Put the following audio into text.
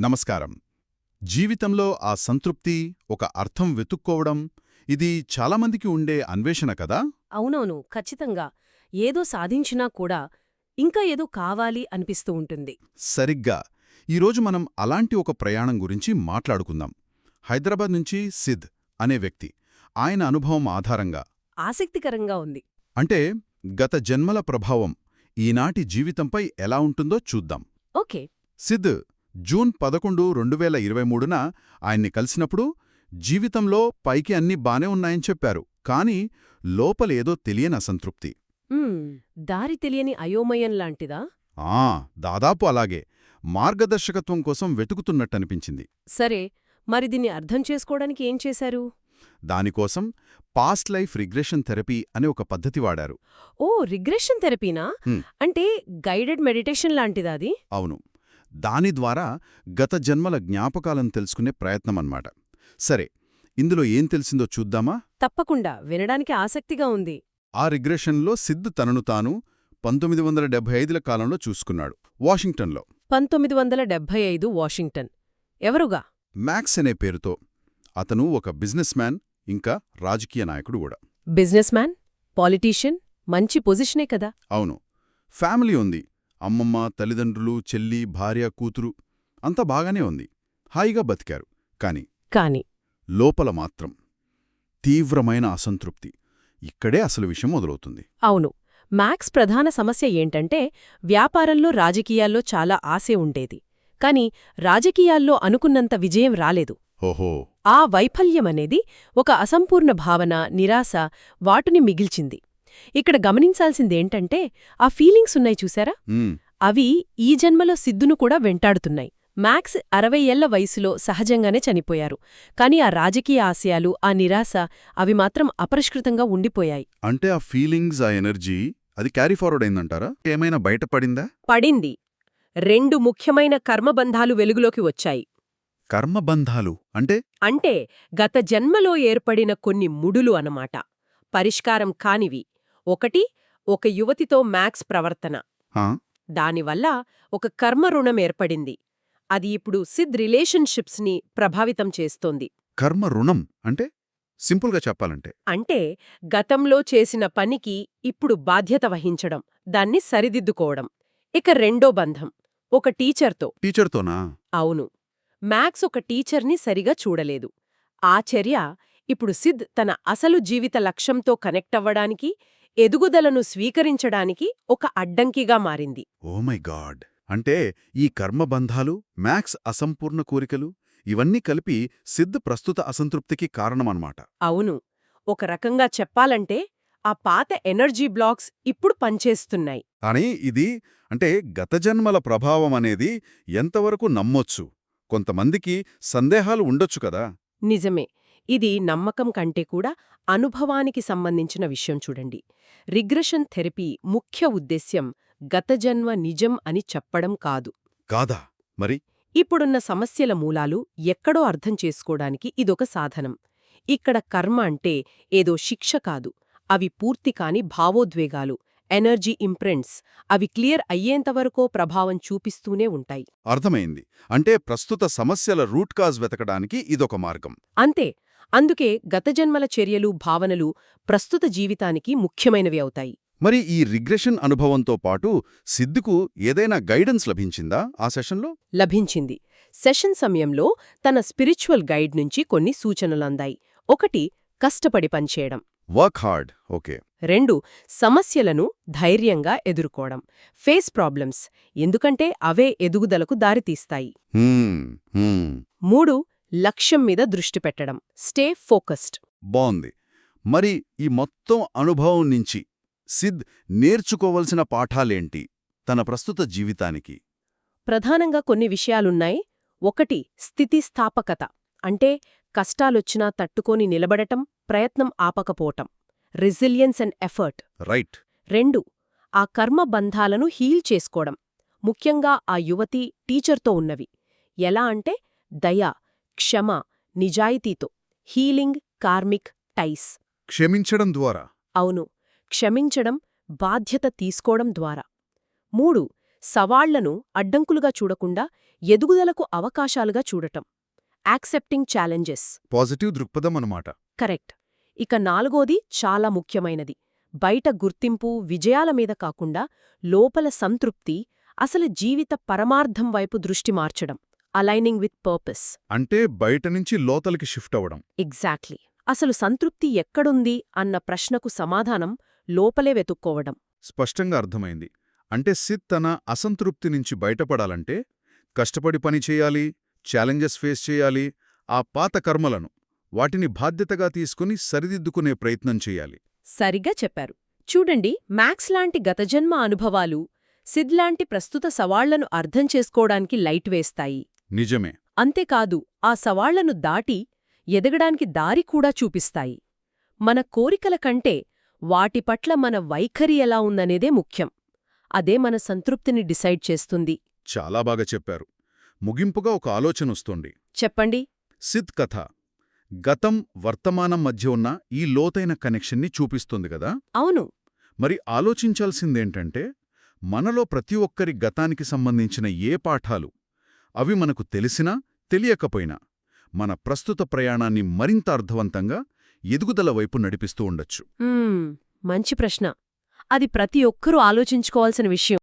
నమస్కారం. జీవితంలో ఆ సంతృప్తి ఒక అర్థం వెతుక్కోవడం ఇది చాలామందికి ఉండే అన్వేషణ కదా? అవునవును ఖచ్చితంగా. ఏదో సాధించినా కూడా ఇంకా ఏదో కావాలి అనిపిస్తూ ఉంటుంది. సరిగ్గా. ఈరోజు మనం అలాంటి ఒక ప్రయాణం గురించి మాట్లాడుకుందాం. హైదరాబాద్ నుంచి సిద్ అనే వ్యక్తి. ఆయన అనుభవం ఆధారంగా. ఆసక్తికరంగా ఉంది. అంటే గత జన్మల ప్రభావం ఈనాటి జీవితంపై ఎలా ఉంటుందో చూద్దాం. ఓకే. సిద్ జూన్ పదకొండు రెండు వేల ఇరవై మూడున ఆయన్ని కలిసినప్పుడు జీవితంలో పైకి అన్నీ బానే ఉన్నాయని చెప్పారు. కాని లోపలేదో తెలియని అసంతృప్తి. దారి తెలియని అయోమయం లాంటిదా? ఆ దాదాపు అలాగే. మార్గదర్శకత్వం కోసం వెతుకుతున్నట్టనిపించింది. సరే మరి దీన్ని అర్థం చేసుకోవడానికి ఏం చేశారు? దానికోసం పాస్ట్ లైఫ్ రిగ్రెషన్ థెరపీ అనే ఒక పద్ధతి వాడారు. ఓ రిగ్రెషన్ థెరపీనా. అంటే గైడెడ్ మెడిటేషన్ లాంటిదా అది? అవును. దాని ద్వారా గత జన్మల జ్ఞాపకాలను తెలుసుకునే ప్రయత్నమన్నమాట. సరే ఇందులో ఏం తెలిసిందో చూద్దామా? తప్పకుండా వినడానికి ఆసక్తిగా ఉంది. ఆ రిగ్రెషన్లో సిద్ధ్ తనను తాను పంతొమ్మిది వందల డెబ్బై ఐదుల కాలంలో చూసుకున్నాడు. వాషింగ్టన్లో. పంతొమ్మిది వందల డెబ్భై ఐదు వాషింగ్టన్. ఎవరుగా? మ్యాక్స్ అనే పేరుతో. అతను ఒక బిజినెస్ మ్యాన్ ఇంకా రాజకీయ నాయకుడు కూడా. Business man? పాలిటీషియన్? మంచి పొజిషనే కదా? అవును. ఫ్యామిలీ ఉంది. అమ్మమ్మ తల్లిదండ్రులు చెల్లి భార్య కూతురు అంతా బాగానే ఉంది. హాయిగా బతికారు. కాని కాని లోపల మాత్రం తీవ్రమైన అసంతృప్తి. ఇక్కడే అసలు విషయం మొదలవుతుంది. అవును. మ్యాక్స్ ప్రధాన సమస్య ఏంటంటే వ్యాపారంలో రాజకీయాల్లో చాలా ఆశే ఉండేది. కాని రాజకీయాల్లో అనుకున్నంత విజయం రాలేదు. ఓహో! ఆ వైఫల్యమనేది ఒక అసంపూర్ణ భావన నిరాశ వాటుని మిగిల్చింది. ఇక్కడ గమనించాల్సిందేంటంటే ఆ ఫీలింగ్స్ ఉన్నాయి చూసారా? అవి ఈ జన్మలో సిద్ధును కూడా వెంటాడుతున్నాయి. మ్యాక్స్ అరవై ఏళ్ళ వయసులో సహజంగానే చనిపోయారు. కాని ఆ రాజకీయ ఆశయాలు ఆ నిరాశ అవి మాత్రం అపరిష్కృతంగా ఉండిపోయాయి. అంటే ఆ ఫీలింగ్స్ ఆ ఎనర్జీ అది క్యారీ ఫార్వర్డ్ అయిందంటారా? ఏమైనా బయటపడిందా? పడింది. రెండు ముఖ్యమైన కర్మబంధాలు వెలుగులోకి వచ్చాయి. కర్మబంధాలు? అంటే? అంటే గత జన్మలో ఏర్పడిన కొన్ని ముడులు అనమాట పరిష్కారం కానివి. ఒకటి ఒక యువతితో మ్యాక్స్ ప్రవర్తన. దానివల్ల ఒక కర్మ రుణం ఏర్పడింది. అది ఇప్పుడు సిద్ రిలేషన్షిప్స్ని ప్రభావితం చేస్తోంది. కర్మ రుణం? అంటే సింపుల్గా చెప్పాలంటే. అంటే గతంలో చేసిన పనికి ఇప్పుడు బాధ్యత వహించడం దాన్ని సరిదిద్దుకోవడం. ఇక రెండో బంధం ఒక టీచర్తో. టీచర్తోనా? అవును. మ్యాక్స్ ఒక టీచర్ని సరిగా చూడలేదు. ఆ చర్య ఇప్పుడు సిద్ తన అసలు జీవిత లక్ష్యంతో కనెక్ట్ అవ్వడానికి ఎదుగుదలను స్వీకరించడానికి ఒక అడ్డంకిగా మారింది. Oh my god! అంటే ఈ కర్మబంధాలు మ్యాక్స్ అసంపూర్ణ కోరికలు ఇవన్నీ కలిపి సిద్ధ్ ప్రస్తుత అసంతృప్తికి కారణమన్నమాట. అవును. ఒక రకంగా చెప్పాలంటే ఆ పాత ఎనర్జీ బ్లాక్స్ ఇప్పుడు పనిచేస్తున్నాయి. కానీ ఇది అంటే గత జన్మల ప్రభావం అనేది ఎంతవరకు నమ్మొచ్చు? కొంతమందికి సందేహాలు ఉండొచ్చు కదా? నిజమే. ఇది నమ్మకం కంటే కూడా అనుభవానికి సంబంధించిన విషయం చూడండి. రిగ్రెషన్ థెరపీ ముఖ్య ఉద్దేశ్యం గత జన్మ నిజం అని చెప్పడం కాదు. కాదా? మరి? ఇప్పుడున్న సమస్యల మూలాలు ఎక్కడో అర్థం చేసుకోవడానికి ఇదొక సాధనం. ఇక్కడ కర్మ అంటే ఏదో శిక్ష కాదు. అవి పూర్తి కాని భావోద్వేగాలు ఎనర్జీ ఇంప్రింట్స్ అవి క్లియర్ అయ్యేంతవరకో ప్రభావం చూపిస్తూనే ఉంటాయి. అర్థమైంది. అంటే ప్రస్తుత సమస్యల రూట్ కాజ్ వెతకడానికి ఇదొక మార్గం. అంతే. అందుకే గత జన్మల చర్యలు భావనలు ప్రస్తుత జీవితానికి ముఖ్యమైనవి అవుతాయి. మరి ఈ రిగ్రెషన్ అనుభవంతో పాటు సిద్ధుకు ఏదైనా గైడెన్స్ లభించిందా ఆ సెషన్లో? లభించింది. సెషన్ సమయంలో తన స్పిరిచువల్ గైడ్ నుంచి కొన్ని సూచనలందాయి ఒకటి కష్టపడి పనిచేయడం. Work hard. ఓకే. రెండు సమస్యలను ధైర్యంగా ఎదుర్కోవడం. Face problems. ఎందుకంటే అవే ఎదుగుదలకు దారితీస్తాయి. మూడు లక్ష్యం మీద దృష్టి పెట్టడం. Stay focused. బావుంది. మరి ఈ మొత్తం అనుభవం నుంచి సిద్ నేర్చుకోవలసిన పాఠాలేంటి? తన ప్రస్తుత జీవితానికి. ప్రధానంగా కొన్ని విషయాలున్నాయి. ఒకటి స్థితిస్థాపకత. అంటే కష్టాలొచ్చినా తట్టుకొని నిలబడటం ప్రయత్నం ఆపకపోవటం. Resilience and effort. రైట్. రెండు ఆ కర్మ బంధాలను హీల్ చేసుకోవడం. ముఖ్యంగా ఆ యువతి టీచర్తో ఉన్నవి. ఎలా అంటే దయ క్షమ నిజాయితీతో. Healing karmic ties. క్షమించడం ద్వారా. అవును క్షమించడం బాధ్యత తీసుకోవడం ద్వారా. మూడు సవాళ్ళను అడ్డంకులుగా చూడకుండా ఎదుగుదలకు అవకాశాలుగా చూడటం. Accepting challenges. పాజిటివ్ దృక్పథం అన్నమాట. కరెక్ట్. ఇక నాలుగోది చాలా ముఖ్యమైనది. బయట గుర్తింపు విజయాల మీద కాకుండా లోపల సంతృప్తి అసలు జీవిత పరమార్థం వైపు దృష్టి మార్చడం. అలైనింగ్ విత్ పర్పస్ అంటే బయట నుంచి లోతలికి షిఫ్ట్ అవ్వడం. ఎగ్జాక్ట్లీ అసలు సంతృప్తి ఎక్కడుంది అన్న ప్రశ్నకు సమాధానం లోపలే వెతుక్కోవడం. స్పష్టంగా అర్థమైంది. అంటే సిద్ తన అసంతృప్తి నుంచి బయటపడాలంటే కష్టపడి పని చేయాలి ఛాలెంజెస్ ఫేస్ చేయాలి ఆ పాత కర్మలను వాటిని బాధ్యతగా తీసుకుని సరిదిద్దుకునే ప్రయత్నం చేయాలి. సరిగ్గా చెప్పారు. చూడండి మ్యాక్స్ లాంటి గతజన్మ అనుభవాలు సిద్ లాంటి ప్రస్తుత సవాళ్ళను అర్థం చేసుకోవడానికి లైట్ వేస్తాయి. నిజమే. అంతేకాదు ఆ సవాళ్ళను దాటి ఎదగడానికి దారి కూడా చూపిస్తాయి. మన కోరికల కంటే వాటి పట్ల మన వైఖరి ఎలా ఉందనేదే ముఖ్యం. అదే మన సంతృప్తిని డిసైడ్ చేస్తుంది. చాలా బాగా చెప్పారు. ముగింపుగా ఒక ఆలోచన వస్తోంది. చెప్పండి. సిద్ కథ. గతం వర్తమానం మధ్య ఉన్న ఈ లోతైన కనెక్షన్ని చూపిస్తుంది గదా అవును. మరి ఆలోచించాల్సిందేంటంటే మనలో ప్రతి ఒక్కరి గతానికి సంబంధించిన ఏ పాఠాలు అవి మనకు తెలిసినా తెలియకపోయినా మన ప్రస్తుత ప్రయాణాన్ని మరింత అర్థవంతంగా ఎదుగుదల వైపు నడిపిస్తూ ఉండొచ్చు. మంచి ప్రశ్న. అది ప్రతి ఒక్కరూ ఆలోచించుకోవాల్సిన విషయం.